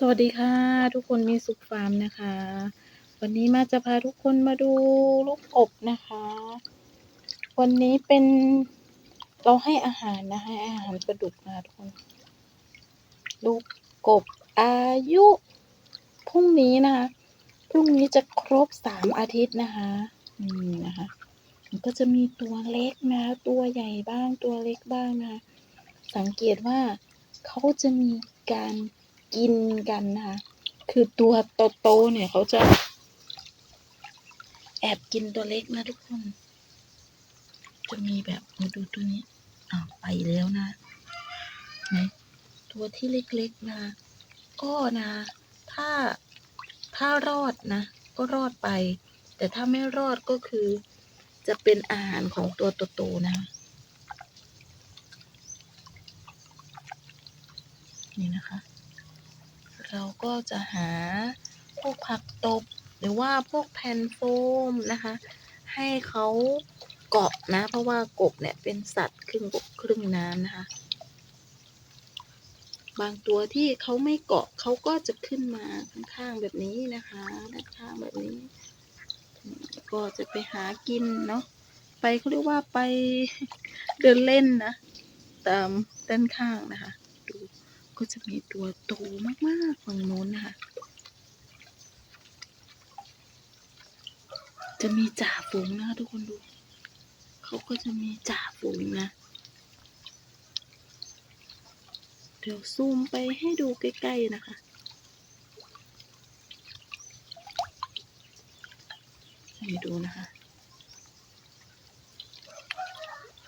สวัสดีค่ะ ทุกคนมีสุขฟาร์มนะคะ วันนี้มาจะพาทุกคนมาดูลูกกบนะคะ วันนี้เป็นเราให้อาหารนะให้อาหารปลาดุกนะทุกคน ลูกกบอายุพรุ่งนี้นะคะพรุ่งนี้จะครบสามอาทิตย์นะคะนี่นะคะมันก็จะมีตัวเล็กนะ ตัวใหญ่บ้างตัวเล็กบ้างนะคะสังเกตว่าเขาจะมีการ กินกันนะคะ คือตัวโตๆเนี่ยเขาจะแอบกินตัวเล็กนะทุกคน จะมีแบบมาดูตัวนี้อ้าวไปแล้วนะไหนตัวที่เล็กๆนะ ก็นะ ถ้าถ้ารอดนะ ก็รอดไป แต่ถ้าไม่รอดก็คือ จะเป็นอาหารของตัวโตๆนะ นี่นะคะ เราก็จะหาพวกผักตบ หรือว่าพวกแผ่นโฟมนะคะ ให้เขาเกาะนะ เพราะว่ากบเนี่ยเป็นสัตว์ครึ่งบกครึ่งน้ำนะคะ บางตัวที่เขาไม่เกาะเขาก็จะขึ้นมาข้างๆแบบนี้นะคะด้านข้างแบบนี้ ก็จะไปหากินเนาะไปเขาเรียกว่าไปเดินเล่นนะ ตามด้านข้างนะคะ ก็จะมีตัวโตมากๆฝั่งโน้นนะคะ จะมีจ่าฝูงนะคะทุกคนดู เขาก็จะมีจ่าฝูงนะ เดี๋ยวซูมไปให้ดูใกล้ๆนะคะให้ดูนะคะ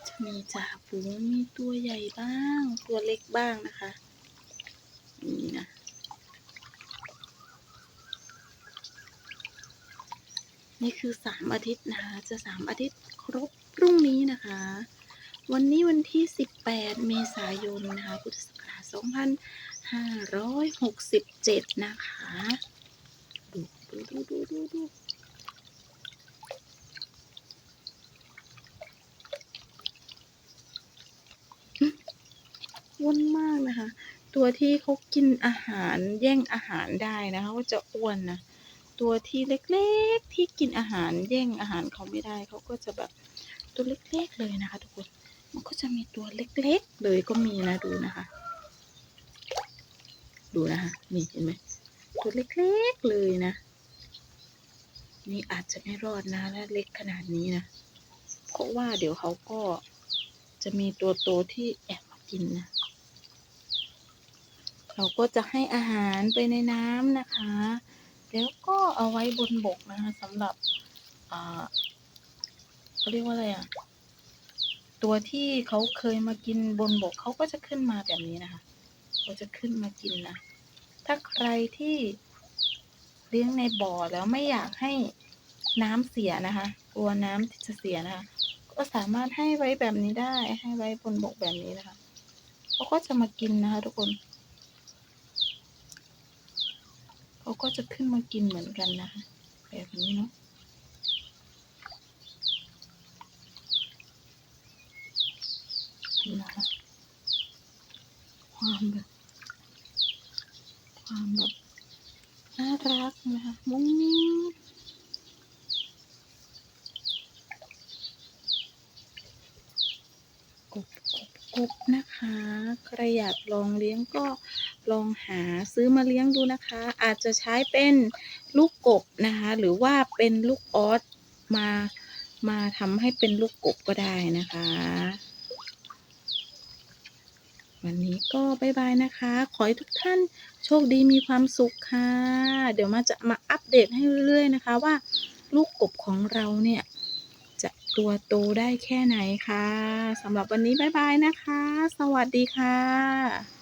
จะมีจ่าฝูงมีตัวใหญ่บ้าง ตัวเล็กบ้างนะคะ นี่นะนี่คือสามอาทิตย์นะคะ จะสามอาทิตย์ครบพรุ่งนี้นะคะ วันนี้วันที่ 18 เมษายนนะคะ พุทธศักราช2567 นะคะ ดูดูดูดูดูดูวนมากนะคะ ตัวที่เขากินอาหารแย่งอาหารได้นะคะก็จะอ้วนนะตัวที่เล็กๆที่กินอาหารแย่งอาหารเขาไม่ได้เขาก็จะแบบตัวเล็กๆเลยนะคะ ทุกคนมันก็จะมีตัวเล็กๆเลยก็มีนะดูนะคะ ดูนะคะนี่เห็นไหมตัวเล็กๆเลยนะ นี่อาจจะไม่รอดนะและเล็กขนาดนี้นะเพราะว่าเดี๋ยวเขาก็จะมีตัวโตที่แอบมากินนะ เราก็จะให้อาหารไปในน้ำนะคะ แล้วก็เอาไว้บนบกนะคะสำหรับอ่าเขาเรียกว่าอะไรอะ ตัวที่เขาเคยมากินบนบกเขาก็จะขึ้นมาแบบนี้นะคะเขาจะขึ้นมากินนะ ถ้าใครที่เลี้ยงในบ่อแล้วไม่อยากให้น้ำเสียนะคะ กลัวน้ำที่จะเสียนะคะ ก็สามารถให้ไว้แบบนี้ได้ ให้ไว้บนบกแบบนี้นะคะเขาก็จะมากินนะคะ ทุกคน เขา ก็จะขึ้นมากินเหมือนกันนะคะแบบนี้เนาะนะคะความแบบ ความแบบ น่ารักนะคะมุ้งมิ้งกบก บกนะคะใครอยากลองเลี้ยงก็ลองหาซื้อมาเลี้ยงดูนะคะ อาจจะใช้เป็นลูกกบนะคะ หรือว่าเป็นลูกออสมามาทำให้เป็นลูกกบก็ได้นะคะ วันนี้ก็บายบายนะคะ ขอให้ทุกท่านโชคดีมีความสุขค่ะ เดี๋ยวมาจะมาอัปเดตให้เรื่อยๆนะคะว่า ลูกกบของเราเนี่ย ตัวโตได้แค่ไหนคะสำหรับวันนี้บายบายนะคะ สวัสดีค่ะ